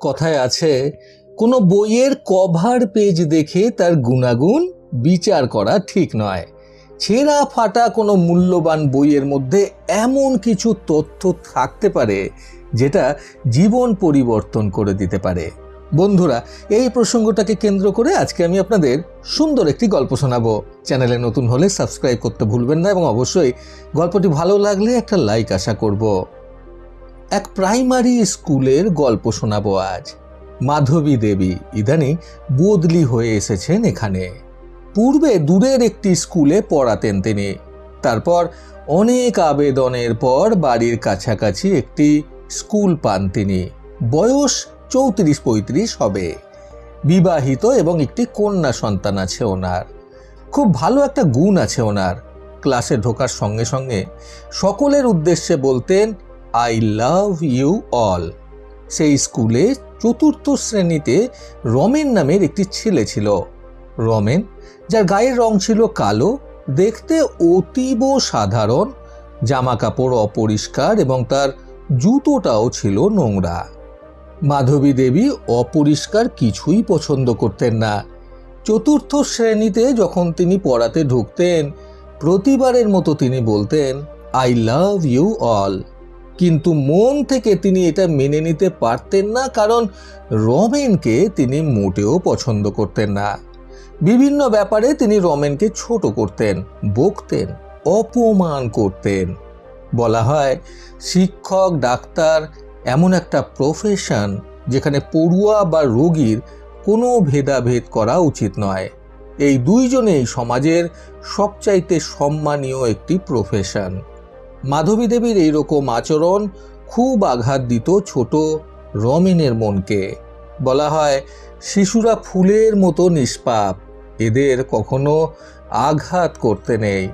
কথায় আছে, কোনো বইয়ের কভার পেজ দেখে তার গুণাগুণ বিচার করা ঠিক নয়। ছেঁড়া ফাটা কোনো মূল্যবান বইয়ের মধ্যে এমন কিছু তথ্য থাকতে পারে, যেটা জীবন পরিবর্তন করে দিতে পারে। বন্ধুরা, এই প্রসঙ্গটাকে কেন্দ্র করে আজকে আমি আপনাদের সুন্দর একটি গল্প শোনাবো। চ্যানেলে নতুন হলে সাবস্ক্রাইব করতে ভুলবেন না এবং অবশ্যই গল্পটি ভালো লাগলে একটা লাইক আশা করব। এক প্রাইমারি স্কুলের গল্প শোনাবো আজ। মাধবী দেবী ইদানিং বদলি হয়ে এসেছেন এখানে। পূর্বে দূরের একটি স্কুলে পড়াতেন তিনি। তারপর অনেক আবেদনের পর বাড়ির কাছাকাছি একটি স্কুল পান তিনি। বয়স চৌত্রিশ পঁয়ত্রিশ হবে। বিবাহিত এবং একটি কন্যা সন্তান আছে ওনার। খুব ভালো একটা গুণ আছে ওনার। ক্লাসে ঢোকার সঙ্গে সঙ্গে সকলের উদ্দেশ্যে বলতেন আই লাভ ইউ অল। সেই স্কুলে চতুর্থ শ্রেণীতে রমেন নামের একটি ছেলে ছিল। রমেন, যার গায়ের রং ছিল কালো, দেখতে অতীব সাধারণ জামা কাপড় অপরিষ্কার এবং তার জুতোটাও ছিল নোংরা। মাধবী দেবী অপরিষ্কার কিছুই পছন্দ করতেন না। চতুর্থ শ্রেণীতে যখন তিনি পড়াতে ঢুকতেন, প্রতিবারের মতো তিনি বলতেন, আই লাভ ইউ অল। কিন্তু মন থেকে তিনি এটা মেনে নিতে পারতেন না, কারণ রমেনকে তিনি মোটেও পছন্দ করতেন না। বিভিন্ন ব্যাপারে তিনি রমেনকে ছোট করতেন, বকতেন, অপমান করতেন। বলা হয়, শিক্ষক, ডাক্তার, এমন একটা প্রফেশন যেখানে পড়ুয়া বা রোগীর কোনো ভেদাভেদ করা উচিত নয়। এই দুইজনেই সমাজের সবচাইতে সম্মানীয় একটি প্রফেশন মাধবী দেবীর এইরকম আচরণ খুব আঘাত দিত ছোট রমেনের মনকে। বলা হয়, শিশুরা ফুলের মতো নিষ্পাপ, এদের কখনো আঘাত করতে নেই।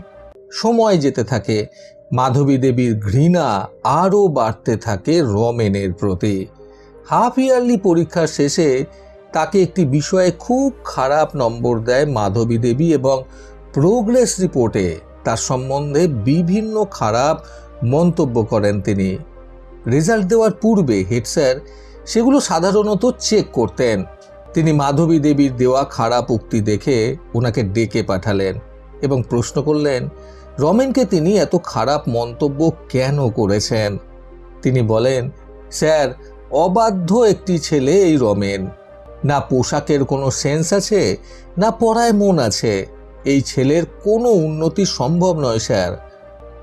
সময় যেতে থাকে, মাধবী দেবীর ঘৃণা আরও বাড়তে থাকে রমেনের প্রতি। হাফ ইয়ারলি পরীক্ষার শেষে তাকে একটি বিষয়ে খুব খারাপ নম্বর দেয় মাধবী দেবী এবং প্রোগ্রেস রিপোর্টে। তার সম্বন্ধে বিভিন্ন খারাপ মন্তব্য করেন তিনি। রেজাল্ট দেওয়ার পূর্বে হেড স্যার সেগুলো সাধারণত চেক করতেন। তিনি মাধবী দেবীর দেওয়া খারাপ উক্তি দেখে ওনাকে ডেকে পাঠালেন এবং প্রশ্ন করলেন, রমেনকে তিনি এত খারাপ মন্তব্য কেন করেছেন? তিনি বলেন, স্যার, অবাধ্য একটি ছেলে এই রমেন। না পোশাকের কোনো সেন্স আছে, না পড়ায় মন আছে। এই ছেলের কোনো উন্নতি সম্ভব নয়, স্যার।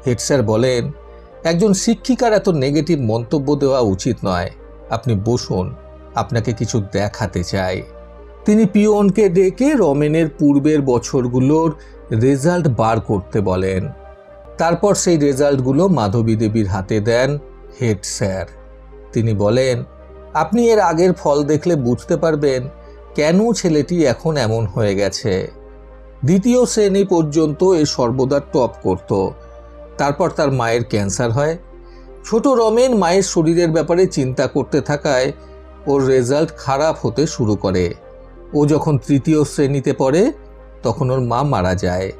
হেড স্যার বলেন, একজন শিক্ষিকার এত নেগেটিভ মন্তব্য দেওয়া উচিত নয়। আপনি বসুন, আপনাকে কিছু দেখাতে চাই। তিনি পিয়নকে ডেকে রমেনের পূর্বের বছরগুলোর রেজাল্ট বার করতে বলেন। তারপর সেই রেজাল্টগুলো মাধবী দেবীর হাতে দেন হেড স্যার। তিনি বলেন, আপনি এর আগের ফল দেখলে বুঝতে পারবেন কেন ছেলেটি এখন এমন হয়ে গেছে। দ্বিতীয় শ্রেণি পর্যন্ত এ সর্বদা টপ করত। তারপর তার মায়ের ক্যান্সার হয়। ছোট রমেন মায়ের শরীরের ব্যাপারে চিন্তা করতে থাকায় ওর রেজাল্ট খারাপ হতে শুরু করে। ও যখন তৃতীয় শ্রেণীতে পড়ে, তখন ওর মা মারা যায়।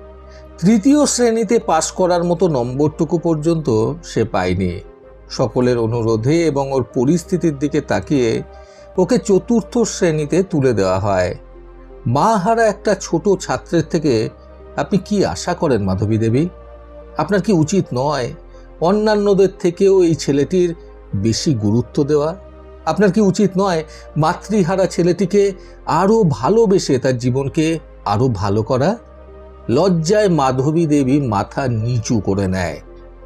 তৃতীয় শ্রেণীতে পাশ করার মতো নম্বরটুকু পর্যন্ত সে পায়নি। সকলের অনুরোধে এবং ওর পরিস্থিতির দিকে তাকিয়ে ওকে চতুর্থ শ্রেণীতে তুলে দেওয়া হয়। মা হারা একটা ছোট ছাত্রের থেকে আপনি কি আশা করেন, মাধবী দেবী? আপনার কি উচিত নয় অন্যান্যদের থেকেও এই ছেলেটির বেশি গুরুত্ব দেওয়া? আপনার কি উচিত নয় মাতৃহারা ছেলেটিকে আরও ভালোবেসে তার জীবনকে আরও ভালো করা? লজ্জায় মাধবী দেবী মাথা নিচু করে নেয়।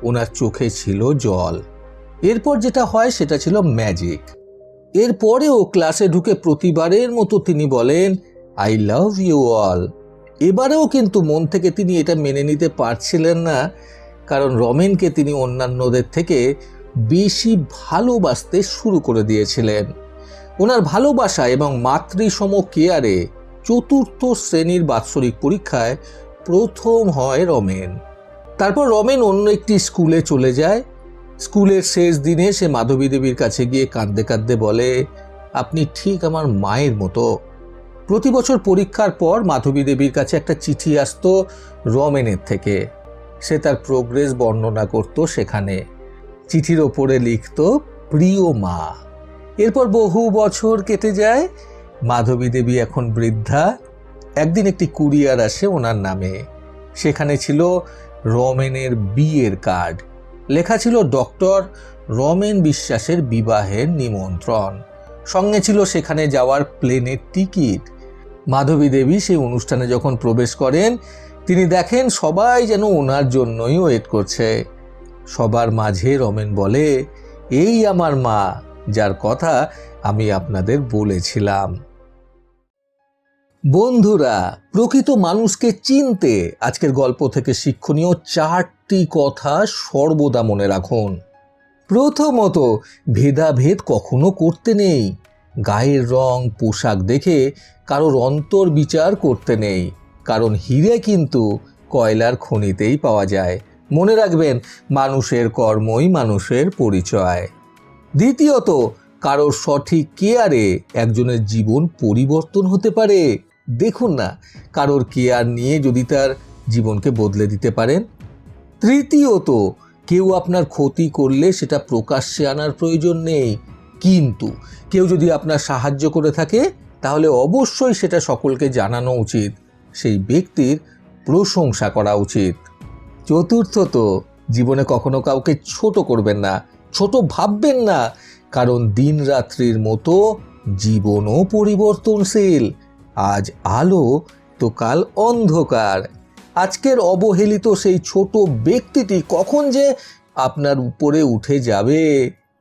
ওনার চোখে ছিল জল। এরপর যেটা হয় সেটা ছিল ম্যাজিক এরপরেও ক্লাসে ঢুকে প্রতিবারের মতো তিনি বলেন আই লাভ ইউ অল এবারেও কিন্তু মন থেকে তিনি এটা মেনে নিতে পারছিলেন না, কারণ রমেনকে তিনি অন্যান্যদের থেকে বেশি ভালোবাসতে শুরু করে দিয়েছিলেন। ওনার ভালোবাসা এবং মাতৃসম কেয়ারে চতুর্থ শ্রেণির বাৎসরিক পরীক্ষায় প্রথম হয় রমেন। তারপর রমেন অন্য একটি স্কুলে চলে যায়। স্কুলের শেষ দিনে সে মাধবী দেবীর কাছে গিয়ে কাঁদতে কাঁদতে বলে, আপনি ঠিক আমার মায়ের মতো। প্রতি বছর পরীক্ষার পর মাধবী দেবীর কাছে একটা চিঠি আসতো রমেনের থেকে। সে তার প্রোগ্রেস বর্ণনা করত সেখানে। চিঠির ওপরে লিখত, প্রিয় মা, এরপর বহু বছর কেটে যায়, মাধবী দেবী এখন বৃদ্ধা। একদিন একটি কুরিয়ার আসে ওনার নামে। সেখানে ছিল রমেনের বিয়ের কার্ড। লেখা ছিল, ডক্টর রমেন বিশ্বাসের বিবাহের নিমন্ত্রণ। সঙ্গে ছিল সেখানে যাওয়ার প্লেনের টিকিট মাধবী দেবী সেই অনুষ্ঠানে যখন প্রবেশ করেন, তিনি দেখেন সবাই যেন ওনার জন্যই ওয়েট করছে। সবার মাঝে রমেন বলে, এই আমার মা, যার কথা আমি আপনাদের বলেছিলাম। বন্ধুরা, প্রকৃত মানুষকে চিনতে আজকের গল্প থেকে শিক্ষণীয় চারটি কথা সর্বদা মনে রাখুন। প্রথমত, ভেদাভেদ কখনো করতে নেই। গায়ের রং, পোশাক দেখে কারোর অন্তর বিচার করতে নেই। কারণ হিরে কিন্তু কয়লার খনিতেই পাওয়া যায়। মনে রাখবেন, মানুষের কর্মই মানুষের পরিচয়। দ্বিতীয়ত, কারোর সঠিক কেয়ারে একজনের জীবন পরিবর্তন হতে পারে। দেখুন না, কারোর কেয়ার নিয়ে যদি তার জীবনকে বদলে দিতে পারেন। তৃতীয়ত, কেউ আপনার ক্ষতি করলে সেটা প্রকাশ্যে আনার প্রয়োজন নেই। কিন্তু কেউ যদি আপনার সাহায্য করে থাকে, তাহলে অবশ্যই সেটা সকলকে জানানো উচিত। সেই ব্যক্তির প্রশংসা করা উচিত। চতুর্থত, জীবনে কখনো কাউকে ছোট করবেন না, ছোট ভাববেন না, কারণ দিন রাত্রির মতো জীবনও পরিবর্তনশীল। আজ আলো, তো কাল অন্ধকার। আজকের অবহেলিত সেই ছোট ব্যক্তিটি কখন যে আপনার উপরে উঠে যাবে?